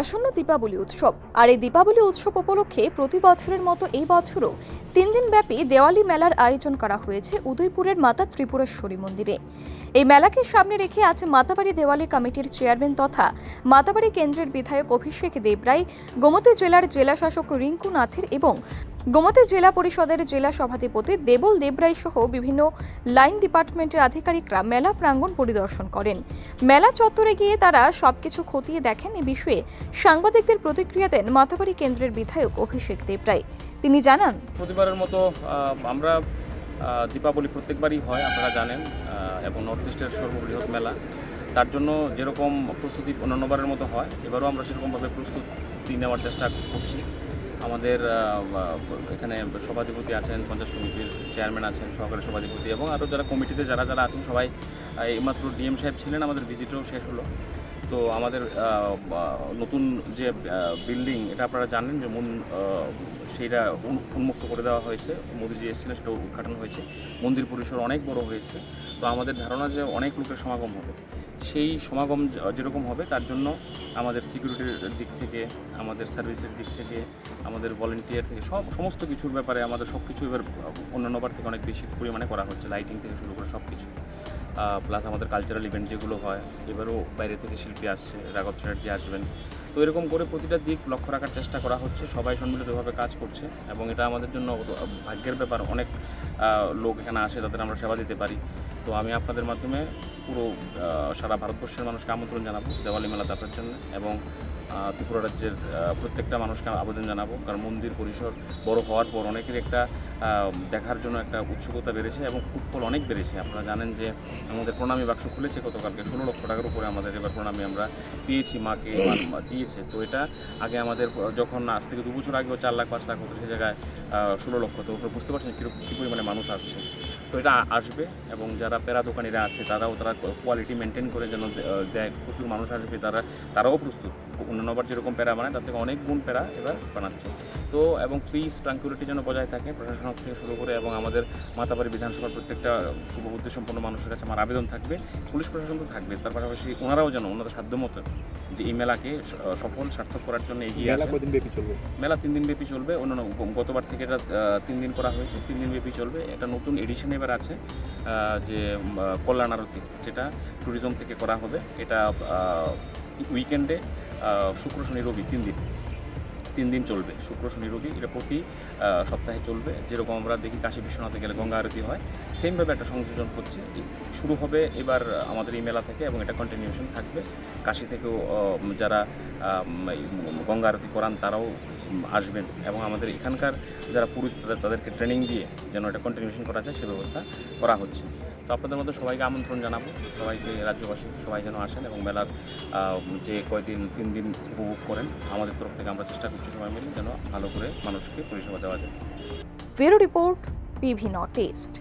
আসন্ন দীপাবলি উৎসব। আর এই দীপাবলি উৎসব উপলক্ষে প্রতি বছরের মতো এই বছরও তিন দিন ব্যাপী দেওয়ালি মেলার আয়োজন করা হয়েছে উদয়পুরের মাতা ত্রিপুরেশ্বরী মন্দিরে। এই মেলাকে সামনে রেখে আজ মাতাবাড়ি দেওয়ালি কমিটির চেয়ারম্যান তথা মাতাবাড়ি কেন্দ্রের বিধায়ক অভিষেক দেবরায়, গোমতী জেলার জেলাশাসক রিঙ্কু নাথের এবং গোমতী জেলা পরিষদের জেলা সভাধিপতি দেবল দেবরায় সহ বিভিন্ন লাইন ডিপার্টমেন্টের আধিকারিকরা মেলা প্রাঙ্গণ পরিদর্শন করেন। মেলা চত্বরে গিয়ে তারা সবকিছু খতিয়ে দেখেন এ বিষয়ে। সাংবাদিকদের প্রতিক্রিয়া দেন মাতাবাড়ি কেন্দ্রের বিধায়ক অভিষেক দেবরায় তিনি জানান, প্রতিবারের মতো আমরা দীপাবলি প্রত্যেকবারই হয়, আপনারা জানেন এবং নর্থ ইস্টের সর্ববৃহৎ মেলা। তার জন্য যেরকম প্রস্তুতি অন্যান্যবারের মতো হয়, এবারও আমরা সেরকমভাবে প্রস্তুতি নেওয়ার চেষ্টা করছি। আমাদের এখানে সভাধিপতি আছেন, পঞ্চায়েত সমিতির চেয়ারম্যান আছেন, সহকারী সভাধিপতি এবং আরও যারা কমিটিতে যারা যারা আছেন, সবাই এইমাত্র ডিএম সাহেব ছিলেন, আমাদের ভিজিটও শেষ হলো। তো আমাদের নতুন যে বিল্ডিং, এটা আপনারা জানেন যে মন সেইটা উন্মুক্ত করে দেওয়া হয়েছে। মোদিজি এসেছিলেন, সেটা উদ্ঘাটন হয়েছে। মন্দির পরিসর অনেক বড় হয়েছে। তো আমাদের ধারণা যে অনেক লোকের সমাগম হবে। সেই সমাগম যেরকম হবে তার জন্য আমাদের সিকিউরিটির দিক থেকে আমাদের সার্ভিসের দিক থেকে আমাদের ভলেন্টিয়ার থেকে সব সমস্ত কিছুর ব্যাপারে আমাদের সব কিছু এবার অন্যান্যবার থেকে অনেক বেশি পরিমাণে করা হচ্ছে লাইটিং থেকে শুরু করে সব কিছু প্লাস আমাদের কালচারাল ইভেন্ট যেগুলো হয় এবারও বাইরে থেকে শিল্পী আসছে রাঘব চ্যাটার্জি আসবেন। তো এরকম করে প্রতিটা দিক লক্ষ্য রাখার চেষ্টা করা হচ্ছে সবাই সম্মিলিতভাবে কাজ করছে এবং এটা আমাদের জন্য ভাগ্যের ব্যাপার অনেক লোক এখানে আসে তাদের আমরা সেবা দিতে পারি। তো আমি আপনাদের মাধ্যমে পুরো আহ, সারা ভারতবর্ষের মানুষকে আমন্ত্রণ জানাব, দেওয়ালি মেলাতে আসার জন্য এবং ত্রিপুরা রাজ্যের প্রত্যেকটা মানুষকে আবেদন জানাব। কারণ মন্দির, পরিসর বড় হওয়ার পর অনেকের একটা দেখার জন্য একটা উৎসুকতা বেড়েছে এবং ফুটফল অনেক বেড়েছে। আপনারা জানেন যে আমাদের প্রণামী বাক্স খুলেছে গতকালকে, ষোলো লক্ষ টাকার উপরে আমাদের এবার প্রণামী আমরা পেয়েছি, মাকে দিয়েছে। তো এটা আগে আমাদের, যখন আজ থেকে দু বছর আগেও চার লাখ, পাঁচ লাখ হতো সে জায়গায় ষোলো লক্ষ, তো ওপরে বুঝতে পারছেন কীরকম, কী পরিমাণে মানুষ আসছে। তো এটা আসবে এবং যারা পেরা দোকানিরা আছে, তারাও তারা কোয়ালিটি মেনটেন করে যেন দেয়। প্রচুর মানুষ আসবে তারা তারাও প্রস্তুত। অন্যান্যবার যেরকম প্যারা বানায় তার থেকে অনেক গুণ প্যারা এবার বানাচ্ছে। তো এবং পিস ট্রাঙ্কুলিটি যেন বজায় থাকে প্রশাসন থেকে শুরু করে এবং আমাদের মাতাবাড়ি বিধানসভার প্রত্যেকটা শুভবুদ্ধি সম্পন্ন মানুষের কাছে আমার আবেদন থাকবে। পুলিশ প্রশাসন তো থাকবে তার পাশাপাশি ওনারাও যেন ওনাদের সাধ্য মতো যে এই মেলাকে সফল সার্থক করার জন্য এগিয়ে মেলা কদিন ব্যাপী চলবে? মেলা তিন দিন ব্যাপী চলবে। অন্যান্য গতবার থেকে এটা তিন দিন করা হয়েছে তিন দিন ব্যাপী চলবে। একটা নতুন এডিশন এবার আছে যে কল্যাণ আরতি যেটা ট্যুরিজম থেকে করা হবে। এটা উইকেন্ডে শুক্র, শনি, রবি তিন দিন। তিন দিন চলবে। শুক্র, শনি, রবি এটা প্রতি সপ্তাহে চলবে। যেরকম আমরা দেখি কাশী বিশ্বনাথে গেলে গঙ্গা আরতি হয় সেমভাবে একটা সংযোজন হচ্ছে। শুরু হবে এবার আমাদের এই মেলা থেকে এবং এটা কন্টিনিউশন থাকবে। কাশী থেকেও যারা গঙ্গা আরতি করান তারাও আসবেন এবং আমাদের এখানকার যারা পুরুষ তাদের, তাদেরকে ট্রেনিং দিয়ে যেন এটা কন্টিনিউশন করা যায়, সে ব্যবস্থা করা হচ্ছে। তো আপনাদের মধ্যে সবাইকে আমন্ত্রণ জানাব। সবাইকে রাজ্যবাসী, সবাই যেন আসেন এবং মেলার যে কয়দিন, তিন দিন উপভোগ করেন, আমাদের তরফ থেকে আমরা চেষ্টা করছি সবাই মিলে যেন ভালো করে মানুষকে পরিষেবা দেওয়া যায়। ফেরো রিপোর্ট, পিভি নর্থ ইস্ট।